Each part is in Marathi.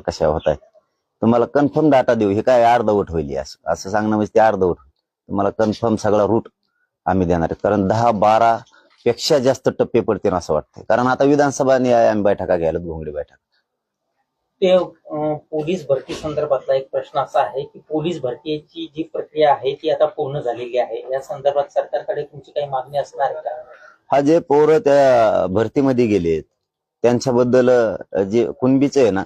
कशा होत आहे तुम्हाला कन्फर्म डाटा देऊ. हे काय अर्धवट होईल असं असं सांगणं म्हणजे ते अर्धवट. तुम्हाला कन्फर्म सगळा रूट आम्ही देणार आहे कारण दहा बारा पेक्षा जास्त टप्पे पडतील असं वाटतंय. कारण आता विधानसभा आम्ही बैठका घ्यायला घोंगडी बैठक. ते पोलीस भरती संदर्भातला एक प्रश्न असा आहे की पोलीस भरतीची जी प्रक्रिया आहे ती आता पूर्ण झालेली आहे. या संदर्भात सरकारकडे तुमची काही मागणी असणार का? हा जे पोरं त्या भरतीमध्ये गेलेत त्यांच्याबद्दल जे कुणबीच आहे ना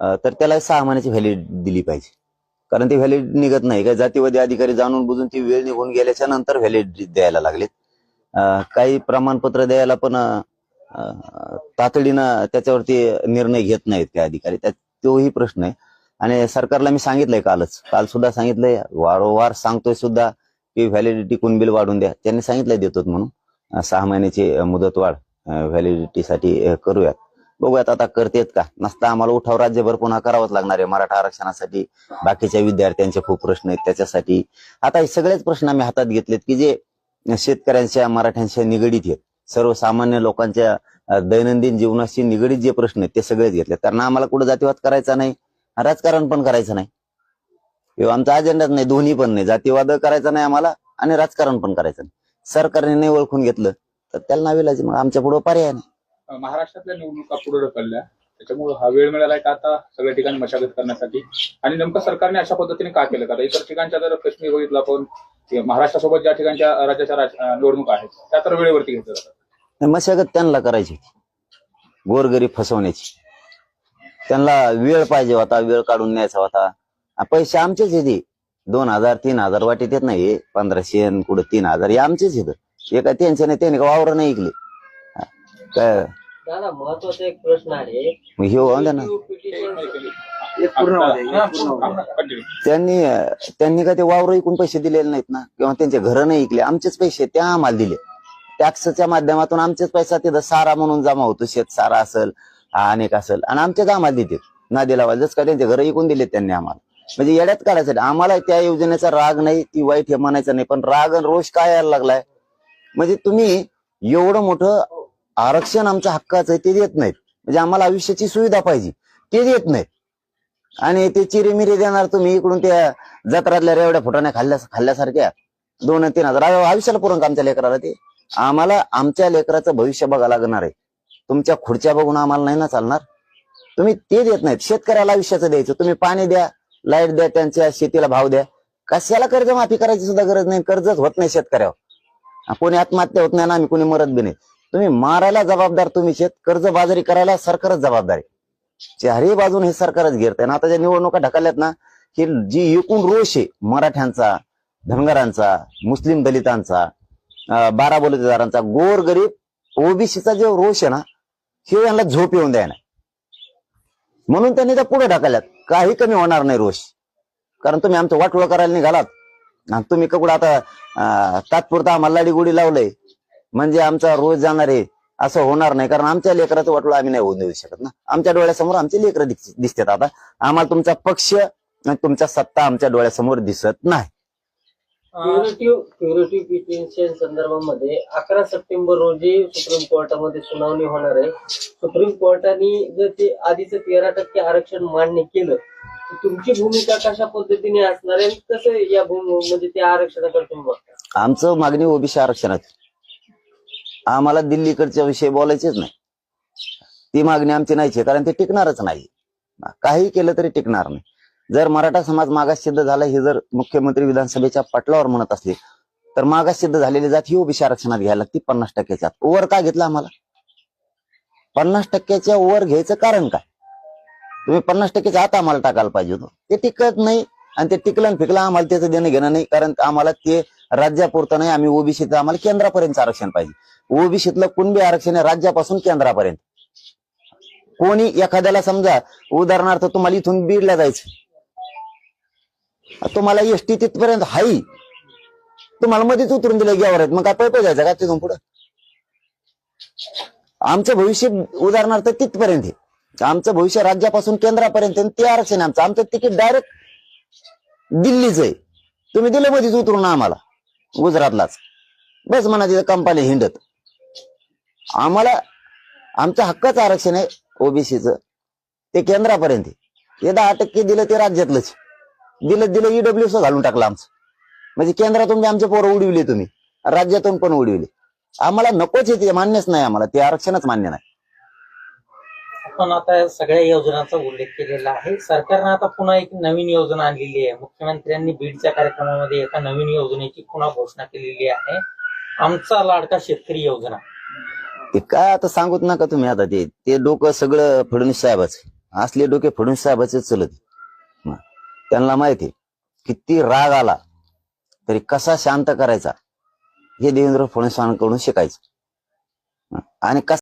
तर त्याला सहा महिन्याची व्हॅलिड दिली पाहिजे. कारण ती व्हॅलिड निघत नाही. काय जातीवादी अधिकारी जाणून बुजून ती वेळ निघून गेल्याच्यानंतर व्हॅलिड द्यायला लागलेत. काही प्रमाणपत्र द्यायला पण तातडीनं त्याच्यावरती निर्णय घेत नाहीत ते अधिकारी. त्या तोही प्रश्न आहे. आणि सरकारला मी सांगितलंय कालच. काल सुद्धा सांगितलंय. वारंवार सांगतोय सुद्धा की व्हॅलिडिटी कोण बिल वाढून द्या. त्यांनी सांगितलंय देतो म्हणून. सहा महिन्याची अं, मुदतवाढ व्हॅलिडिटीसाठी करूयात. बघूयात आता करतेत का? नसता आम्हाला उठाव राज्यभर पुन्हा करावाच लागणार आहे मराठा आरक्षणासाठी. बाकीच्या विद्यार्थ्यांचे खूप प्रश्न आहेत त्याच्यासाठी. आता हे सगळेच प्रश्न आम्ही हातात घेतलेत की जे शेतकऱ्यांच्या मराठ्यांच्या निगडीत आहेत. सर्वसामान्य लोकांच्या दैनंदिन जीवनाशी निगडीत जे प्रश्न आहेत ते सगळेच घेतले कारण आम्हाला कुठं जातीवाद करायचा नाही राजकारण पण करायचं नाही. किंवा आमचा अजेंडाच नाही दोन्ही पण नाही. जातीवाद करायचा नाही आम्हाला आणि राजकारण पण करायचं नाही. सरकारने नाही ओळखून घेतलं तर त्याला नाविलाज मग आमच्या पुढे पर्याय नाही. महाराष्ट्रातल्या निवडणुका पुढे ढकलल्या. त्याच्यामुळे हा वेळ मिळालाय का आता सगळ्या ठिकाणी मशागत करण्यासाठी? आणि नेमकं सरकारने अशा पद्धतीने का केलं? का इतर ठिकाणच्या जर प्रश्न बघितलं आपण महाराष्ट्रासोबत ज्या ठिकाणच्या राज्याच्या निवडणूक निवडणुका आहेत त्या तर वेळेवरती घेतल्या जातात. मशागत त्यांना करायची होती. गोरगरीब फसवण्याची. त्यांना वेळ पाहिजे होता वेळ काढून न्यायचा होता. पैसे आमचेच येते दोन हजार तीन हजार वाटेत येत नाही पंधराशे कुठं तीन हजार हे आमचेच येत एका त्यांच्या नाही त्यांनी का वावर नाही ऐकले काय? दादा महत्त्वाचा एक प्रश्न आहे. मग हे होऊन द्या ना Continue. त्यांनी त्यांनी काय ते वावर ऐकून पैसे दिलेले नाहीत ना? किंवा त्यांचे घर नाही ऐकले आमचेच पैसे त्या आम्हाला दिले. टॅक्सच्या माध्यमातून आमचेच पैसा तिथं सारा म्हणून जमा होतो शेत सारा असेल अनेक असेल आणि आमचेच आम्हाला देते नदी लावायला जसं काय त्यांचे घर ऐकून दिले त्यांनी आम्हाला. म्हणजे येड्यात काढायसाठी आम्हाला त्या योजनेचा राग नाही ती वाईट हे म्हणायचं नाही पण राग आणि रोष काय यायला लागलाय? म्हणजे तुम्ही एवढं मोठं आरक्षण आमच्या हक्काचं आहे ते देत नाहीत. म्हणजे आम्हाला आयुष्याची सुविधा पाहिजे ते देत नाहीत. आणि ते चिरेमिरे देणार तुम्ही इकडून त्या जत्रातल्या रेवड्या फुटाने खाल्ल्या खाल्ल्यासारख्या. दोन तीन हजार. आयुष्याला पुरण आमच्या लेकराला ते. आम्हाला आमच्या लेकराचं भविष्य बघा लागणार आहे. तुमच्या खुर्च्या बघून आम्हाला नाही ना चालणार? तुम्ही ते देत नाहीत. शेतकऱ्याला आयुष्याचं द्यायचं. तुम्ही पाणी द्या लाइट द्या त्यांच्या शेतीला भाव द्या. कशाला कर्ज माफी करायची सुद्धा गरज नाही. कर्जच होत नाही शेतकऱ्यावर. कोणी आत्महत्या होत नाही ना आम्ही कोणी मरत बी नाही. तुम्ही मारायला जबाबदार तुम्ही शेत कर्ज बाजारी करायला सरकारच जबाबदार आहे. चारही बाजून हे सरकारच घेरत आहे आता ज्या निवडणुका ढकलल्यात ना की जी एकूण रोष आहे मराठ्यांचा धनगरांचा मुस्लिम दलितांचा बारा बलुतेदारांचा गोर गरीब ओबीसीचा जो रोष आहे ना हे यांना झोप येऊन द्याय म्हणून त्यांनी त्या पुढे ढकलल्यात. काही कमी होणार नाही रोष. कारण तुम्ही आमचं वाटोळं करायला निघालात. आणि तुम्ही कुठं आता तात्पुरता आम्हाला लाडी लावलंय. म्हणजे आमचा रोज जाणार आहे असं होणार नाही. कारण आमच्या लेकराचं वाटोळं आम्ही नाही होऊन देऊ शकत ना. आमच्या डोळ्यासमोर आमचे लेकरं दिस- दिसतात आता. आम्हाला तुमचा पक्ष आणि तुमचा सत्ता आमच्या डोळ्यासमोर दिसत नाही. पिटिशन संदर्भामध्ये अकरा सप्टेंबर रोजी सुप्रीम कोर्टामध्ये सुनावणी होणार आहे. सुप्रीम कोर्टाने जर ते आधीचं तेरा टक्के आरक्षण मान्य केलं तुमची भूमिका कशा पद्धतीने असणार आहे? कसं या भूमी म्हणजे त्या आरक्षणाकडे तुम्ही बघता? आमचं मागणी ओबीसी आरक्षणाची आम्हाला दिल्लीकडच्या विषयी बोलायचेच नाही. ती मागणी आमची नाहीची कारण ते टिकणारच नाही. काही केलं तरी टिकणार नाही. जर मराठा समाज मागास सिद्ध झाला हे जर मुख्यमंत्री विधानसभेच्या पटलावर म्हणत असले तर मागास सिद्ध झालेली जात ही ओबीसी आरक्षणात घ्यायला लागते पन्नास टक्क्याच्या आत. का घेतला आम्हाला? पन्नास टक्क्याच्या वर घ्यायचं कारण काय? तुम्ही पन्नास टक्क्याच्या आत आम्हाला टाकायला पाहिजे होतं. ते टिकत नाही आणि ते टिकलं फिकलं आम्हाला त्याचं देणं घेणं नाही कारण आम्हाला ते राज्यापुरतं नाही आम्ही ओबीसीत आम्हाला केंद्रापर्यंत आरक्षण पाहिजे. ओबीसीतलं कुणबी आरक्षण आहे? राज्यापासून केंद्रापर्यंत. कोणी एखाद्याला समजा उदाहरणार्थ तुम्हाला इथून बीडला जायचं तुम्हाला एसटी तिथपर्यंत हाई. तुम्हाला मध्येच उतरून दिलं गेवर आहेत. मग काय पैपे जायचं का तिथून पुढं? आमचं भविष्य उदाहरणार्थ तिथपर्यंत आहे. आमचं भविष्य राज्यापासून केंद्रापर्यंत ते आरक्षण आमचं. आमचं तिकीट डायरेक्ट दिल्लीच आहे. तुम्ही दिलं मध्येच उतरून आम्हाला. गुजरातलाच. बस म्हणा तिथं कंपनी हिंडत. आम्हाला आमचं हक्काचं आरक्षण आहे ओबीसीचं ते केंद्रापर्यंत आहे. दहा टक्के दिलं ते राज्यातलंच. दिलं दिलं ईडब्ल्यू घालून टाकलं आमचं. म्हणजे केंद्रातून बी आमचे पोरं उडविले तुम्ही. राज्यातून पण उडविले. आम्हाला नकोच आहे ते मान्यच नाही आम्हाला. ते आरक्षणच मान्य नाही. पण आता सगळ्या योजनांचा उल्लेख केलेला आहे. सरकारनं आता पुन्हा एक नवीन योजना आणलेली आहे. मुख्यमंत्र्यांनी बीडच्या कार्यक्रमामध्ये एका नवीन योजनेची पुन्हा घोषणा केलेली आहे. आमचा लाडका शेतकरी योजना. ते काय आता सांगूत नका तुम्ही आता ते. ते डोकं सगळं फडणवीस साहेबाचे असले डोके फडणवीस साहेबाचे चलत त्यांना माहिती किती राग आला. तरी कसा शांत करायचा? हे देवेंद्र फडणवीसांकडून शिकायचं. आणि कसा